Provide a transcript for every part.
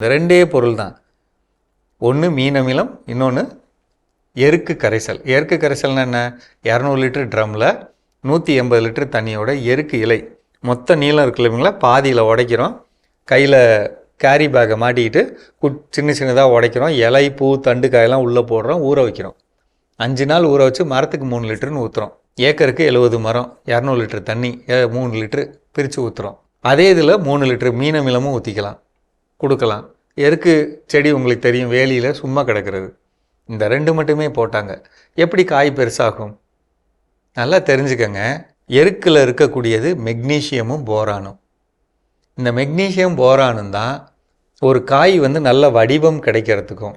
இந்த ரெண்டே பொருள் தான் ஒன்று மீன் அமிலம் இன்னொன்று எருக்கு கரைசல். எருக்கு கரைசல்னா என்ன? இரநூறு லிட்டர் ட்ரம்மில் நூற்றி எண்பது லிட்டர் தண்ணியோட எருக்கு இலை. மொத்த நீளம் இருக்கு இல்லைங்களா? பாதியில் உடைக்கிறோம். கையில் கேரி பேக்கை மாட்டிக்கிட்டு குட் சின்ன சின்னதாக உடைக்கிறோம். இலை பூ தண்டு காயெல்லாம் உள்ளே போடுறோம். ஊற வைக்கிறோம். அஞ்சு நாள் ஊற வச்சு மரத்துக்கு மூணு லிட்டர்னு ஊற்றுறோம் ஏக்கருக்கு எழுபது மரம் இரநூறு லிட்டர் தண்ணி மூணு லிட்டரு பிரித்து ஊற்றுறோம் அதே இதில் மூணு லிட்டரு மீன மிலமும் ஊற்றிக்கலாம் கொடுக்கலாம். எருக்கு செடி உங்களுக்கு தெரியும் வேலியில் சும்மா கிடக்கிறது? இந்த ரெண்டு மட்டுமே போட்டாங்க. எப்படி காய் பெருசாகும்? நல்லா தெரிஞ்சுக்கங்க. எருக்கில் இருக்கக்கூடியது மெக்னீசியமும் போரானும். இந்த மெக்னீஷியம் போரானும் தான் ஒரு காய் வந்து நல்ல வடிவம் கிடைக்கிறதுக்கும்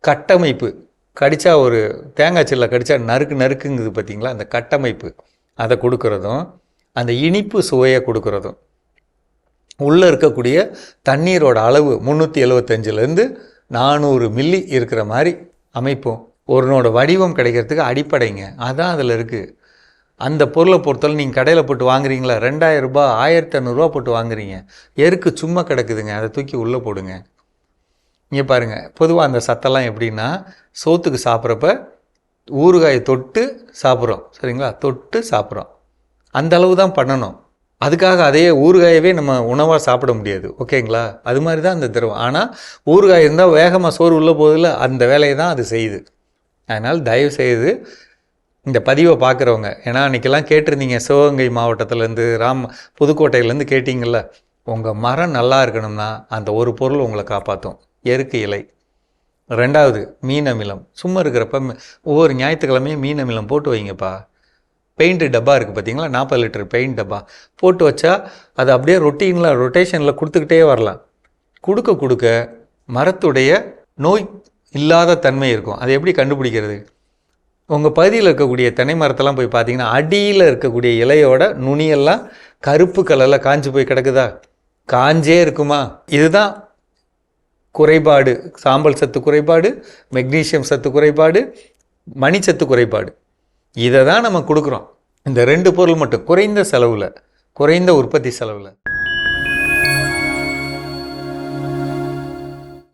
கட்டமைப்பு. கடித்தா ஒரு தேங்காய் சில்ல கடித்தா நறுக்கு நறுக்குங்குது பார்த்தீங்களா அந்த கட்டமைப்பு. அதை கொடுக்குறதும் அந்த இனிப்பு சுவையை கொடுக்குறதும். உள்ளே இருக்கக்கூடிய தண்ணீரோட அளவு முந்நூற்றி எழுவத்தஞ்சிலேருந்து நானூறு மில்லி இருக்கிற மாதிரி அமைப்போம். ஒருனோட வடிவம் கிடைக்கிறதுக்கு அடிப்படைங்க. அதான் அதில் இருக்குது அந்த பொருளை பொறுத்தவரை நீங்கள் கடையில் போட்டு வாங்குறீங்களா? ரெண்டாயிரம் ரூபாய் ஆயிரத்தி ஐநூறுரூவா போட்டு வாங்குறீங்க. எருக்கு சும்மா கிடக்குதுங்க. அதை தூக்கி உள்ளே போடுங்க. இங்கே பாருங்கள் பொதுவாக அந்த சத்தெல்லாம் எப்படின்னா சோத்துக்கு சாப்பிட்றப்ப ஊறுகாயை தொட்டு சாப்பிட்றோம். சரிங்களா? தொட்டு சாப்பிட்றோம். அந்த அளவு தான் பண்ணணும். அதுக்காக அதே ஊறுகாயவே நம்ம உணவாக சாப்பிட முடியாது. ஓகேங்களா? அது மாதிரி தான் அந்த திரவம். ஆனால் ஊறுகாய் இருந்தால் வேகமாக சோறு உள்ளே போதில் அந்த வேலையை தான் அது செய்யுது. அதனால் தயவு செய்து இந்த பதிவை பார்க்குறவங்க ஏன்னா அன்றைக்கெல்லாம் கேட்டிருந்தீங்க சிவகங்கை மாவட்டத்துலேருந்து ராம் புதுக்கோட்டையிலேருந்து கேட்டிங்கள்ல உங்கள் மரம் நல்லா இருக்கணும்னா அந்த ஒரு பொருள் உங்களை காப்பாற்றும் எருக்கு இலை. ரெண்டாவது மீன் அமிலம். சும்மா இருக்கிறப்ப ஒவ்வொரு ஞாயிற்றுக்கிழமையும் மீன் அமிலம் போட்டு வைங்கப்பா. பெயிண்ட் டப்பா இருக்குது பார்த்தீங்களா நாற்பது லிட்டர் பெயிண்ட் டப்பா. போட்டு வச்சா அது அப்படியே ரொட்டீனில் ரொட்டேஷனில் கொடுத்துக்கிட்டே வரலாம். கொடுக்க கொடுக்க மரத்துடைய நோய் இல்லாத தன்மை இருக்கும். அதை எப்படி கண்டுபிடிக்கிறது? உங்கள் பகுதியில் இருக்கக்கூடிய தென்னை மரத்தெல்லாம் போய் பார்த்தீங்கன்னா அடியில் இருக்கக்கூடிய இலையோட நுனியெல்லாம் கருப்பு கலரில் காஞ்சு போய் கிடக்குதா? காஞ்சே இருக்குமா? இதுதான் குறைபாடு. சாம்பல் சத்து குறைபாடு மெக்னீஷியம் சத்து குறைபாடு மணிச்சத்து குறைபாடு. இதை தான் நம்ம கொடுக்குறோம். இந்த ரெண்டு பொருள் மட்டும் குறைந்த செலவில் குறைந்த உற்பத்தி செலவில்.